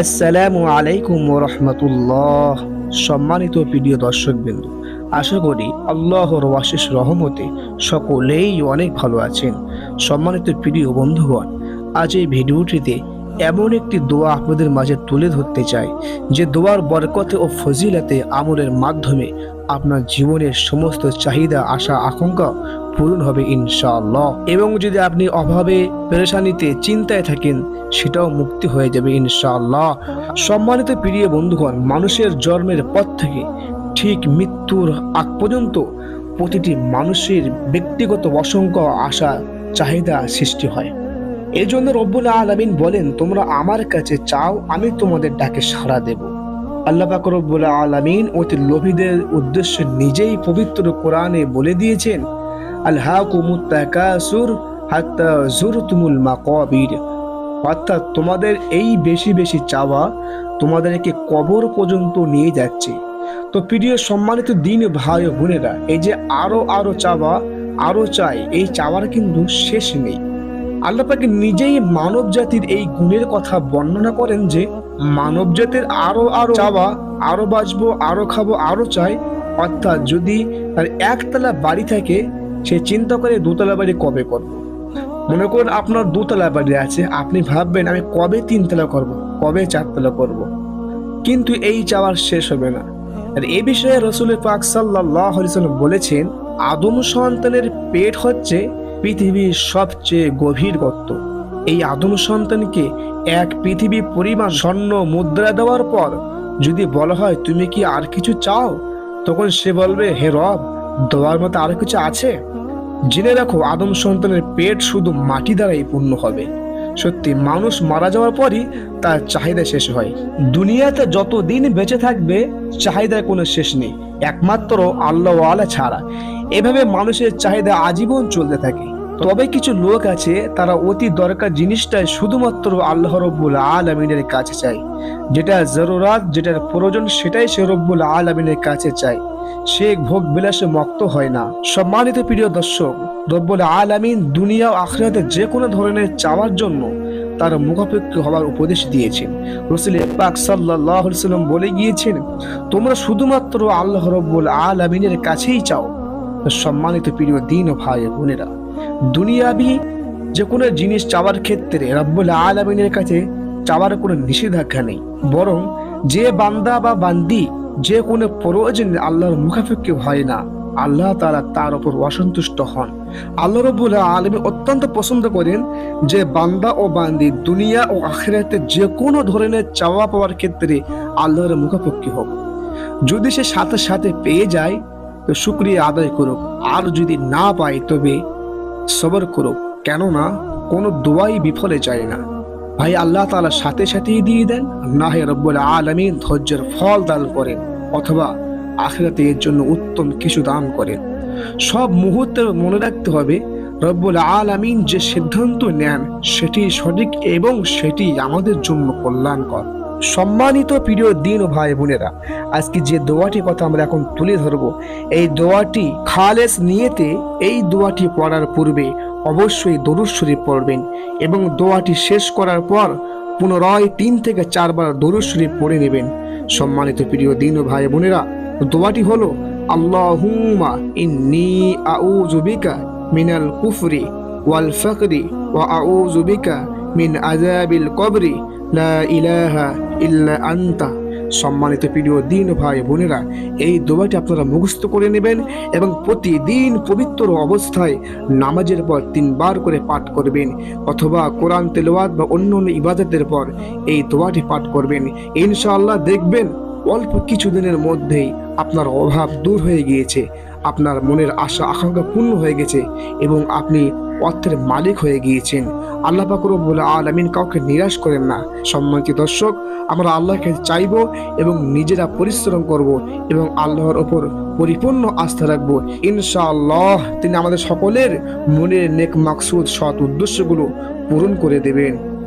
আসসালামু আলাইকুম রহমতুল্লাহ। সম্মানিত প্রিয় দর্শকবৃন্দ, আশা করি আল্লাহর ওয়াশেষ রহমতে সকলেই অনেক ভালো আছেন। সম্মানিত প্রিয় বন্ধুগণ, আজ এই ভিডিওটিতে এমন একটি দোয়া আপনাদের মাঝে তুলে ধরতে চাই, যে দোয়ার বরকতে ও ফজিলাতে আমলের মাধ্যমে আপনার জীবনের সমস্ত চাহিদা, আশা, আকাঙ্ক্ষা পূরণ হবে ইনশাআল্লাহ। এবং যদি আপনি অভাবে, পেরেশানিতে, চিন্তায় থাকেন, সেটাও মুক্তি হয়ে যাবে ইনশাআল্লাহ। সম্মানিত প্রিয় বন্ধুগণ, মানুষের জন্মের পর থেকে ঠিক মৃত্যুর আগ পর্যন্ত প্রতিটি মানুষের ব্যক্তিগত অসংখ্য আশা, চাহিদা সৃষ্টি হয়। এই জন্য রব্বুল আলমিন বলেন, তোমরা আমার কাছে চাও, আমি তোমাদের ডাকে সাড়া দেব। আল্লাহ রব্বুল আলমিন অতি লোভীদের উদ্দেশ্যে নিজেই পবিত্র কোরআনে বলে দিয়েছেন আল্লাহ কুমুত্তাকাসুর হাত্তা জুরতুমুল মাকাবির। অর্থাৎ তোমাদের এই বেশি বেশি চাওয়া তোমাদেরকে কবর পর্যন্ত নিয়ে যাচ্ছে। তো প্রিয় সম্মানিত দিন ভাই বোনেরা, এই যে আরও আরও চাওয়া, আরও চাই, এই চাওয়ার কিন্তু শেষ নেই। আল্লাহ পাকে নিজেই মানব জাতির এই গুণের কথা বর্ণনা করেন যে, মানব জাতির আরও আরও চাওয়া, আরও বাঁচবো, আরও খাব, আরও চাই। অর্থাৎ যদি তার একতলা বাড়ি থাকে সে চিন্তা করে দোতলা বাড়ি কবে করব? মনে করুন আপনার দোতলা বাড়ি আছে, আপনি ভাববেন আমি কবে তিনতলা করব, কবে চারতলা করব। কিন্তু এই চাওয়ার শেষ হবে না। আর এ বিষয়ে রসুল পাক সাল্লাহ বলেছেন, আদম সন্তানের পেট হচ্ছে পৃথিবীর সবচেয়ে গভীর গর্ত। এই আদম সন্তানকে এক পৃথিবী পরিমাণ স্বর্ণ মুদ্রা দেওয়ার পর যদি বলা হয়, তুমি কি আর কিছু চাও? তখন সে বলবে, হে রব দেওয়ার মতো আরও কিছু আছে? জেনে রাখো, আদম সন্তানের পেট শুধু মাটি দ্বারাই পূর্ণ হবে। সত্যি, মানুষ মারা যাওয়ার পরই তার চাহিদা শেষ হয়। দুনিয়াতে যত দিন বেঁচে থাকবে, চাহিদার কোনো শেষ নেই। একমাত্র আল্লাহ আলা ছাড়া। এভাবে মানুষের চাহিদা আজীবন চলতে থাকে। তবে কিছু লোক আছে, তারা অতি দরকার জিনিসটাই শুধুমাত্র আল্লাহ রব্বুল আলমিনের কাছে চায়। যেটা জরুরাত, যেটার প্রয়োজন সেটাই সে রব্বুল আলমিনের কাছে চায়। সে ভোগ বিলাসে মক্ত হয় না। সম্মানিত প্রিয় দর্শক, রব্বুল আলামিন দুনিয়া ও আখরাতে যে কোনো ধরনের চাওয়ার জন্য তার মুখাপেক্ষি হওয়ার উপদেশ দিয়েছেন। রসুল পাক সাল্লাহ সাল্লাম বলে গিয়েছেন, তোমরা শুধুমাত্র আল্লাহ রব্বুল আলামিনের কাছেই চাও। সম্মানিত প্রিয় দিন ও ভাই বোনেরা, দুনিয়াবি যে কোনো জিনিস চাওয়ার ক্ষেত্রে রব্বুল আলামিনের কাছে চাওয়ার কোনো নিষেধাজ্ঞা নেই। বরং যে বান্দা বা বান্দি যে কোনো প্রয়োজন আল্লাহর মুখাপেক্ষি হয় না, আল্লাহ তারা তার উপর অসন্তুষ্ট হন। আল্লাহ রবুল আলমী অত্যন্ত পছন্দ করেন যে বান্দা ও বান্দি দুনিয়া ও আখেরাতে যে কোনো ধরনের চাওয়া পাওয়ার ক্ষেত্রে আল্লাহর মুখাপেক্ষি হোক। যদি সে সাথে সাথে পেয়ে যায় তো শুক্রিয়া আদায় করুক। আর যদি না পায়, তবে সবর করুক। কেননা, কোনো দোয়াই বিফলে যায় না। ভাই, আল্লাহ তালা সাথে সাথেই দিয়ে দেন। না হে রব্বুল আলমিন ধৈর্যের ফল দান করেন, অথবা আখেরাতে এর জন্য উত্তম কিছু দান করেন। সব মুহূর্তে মনে রাখতে হবে, রব্বুল আলমিন যে সিদ্ধান্ত নেন, সেটি সঠিক এবং সেটি আমাদের জন্য কল্যাণকর। সম্মানিত প্রিয় দিন ভাই বোনেরা, আজকে যে দোয়াটি কথা আমরা এখন তুলে ধরবো, এই দোয়াটি খালেস নিয়েতে এই দোয়াটি পড়ার পূর্বে অবশ্যই দরুদ শরীফ পড়বেন এবং দোয়াটি শেষ করার পর পুনরায় তিন থেকে চারবার দরুদ শরীফ পড়ে নেবেন। সম্মানিত প্রিয় দিন ও ভাই বোনেরা, দোয়াটি হলো, আল্লাহুম্মা ইন্নি আউযু মিনাল কুফরি ওয়াল ফাকরি ওয়া আউযু মিন আযাবিল কবরি লা ইলাহা ইল্লা আনতা। সম্মানিত প্রিয় দিন ভাই বোনেরা, এই দোয়াটি আপনারা মুখস্থ করে নেবেন এবং প্রতিদিন পবিত্র অবস্থায় নামাজের পর তিনবার করে পাঠ করবেন অথবা কোরআন তেলাওয়াত বা অন্য অন্য ইবাদতের পর এই দোয়াটি পাঠ করবেন। ইনশাআল্লাহ দেখবেন অল্প কিছুদিনের মধ্যেই আপনার অভাব দূর হয়ে গিয়েছে, আপনার মনের আশা আকাঙ্ক্ষা পূর্ণ হয়ে গেছে এবং আপনি অর্থের মালিক হয়ে গিয়েছেন। আল্লাহ পাকুর বলে আলামিন কাউকে নিরাশ করেন না। সম্মানিত দর্শক, আমরা আল্লাহকে চাইব এবং নিজেরা পরিশ্রম করব এবং আল্লাহর ওপর পরিপূর্ণ আস্থা রাখব। ইনশাআল্লাহ তিনি আমাদের সকলের মনের নেক মাকসুদ সৎ উদ্দেশ্যগুলো পূরণ করে দেবেন।